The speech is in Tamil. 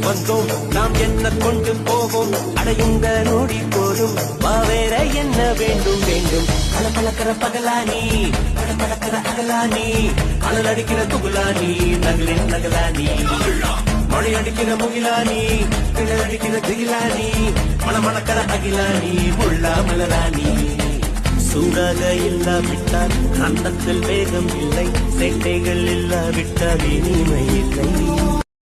வந்தோம். நாம் என்ன கொண்டு போவோம்? அடையுந்த நொடி போதும். வேற என்ன வேண்டும்? வேண்டும். பல பழக்கிற பகலானி பட பழக்கிற அகலானி அனல் அடிக்கிற துகுலானி நகலின் நகலானி. மழை அடிக்கிற முகிலானி கிழல் அடிக்கிற திகிலானி மணமணக்கிற அகிலானி முள்ளா மலரானி. சூடாக இல்லாவிட்டால் கண்டத்தில் வேகம் இல்லை சேட்டைகள் இல்லாவிட்டால் இனிமை இல்லை.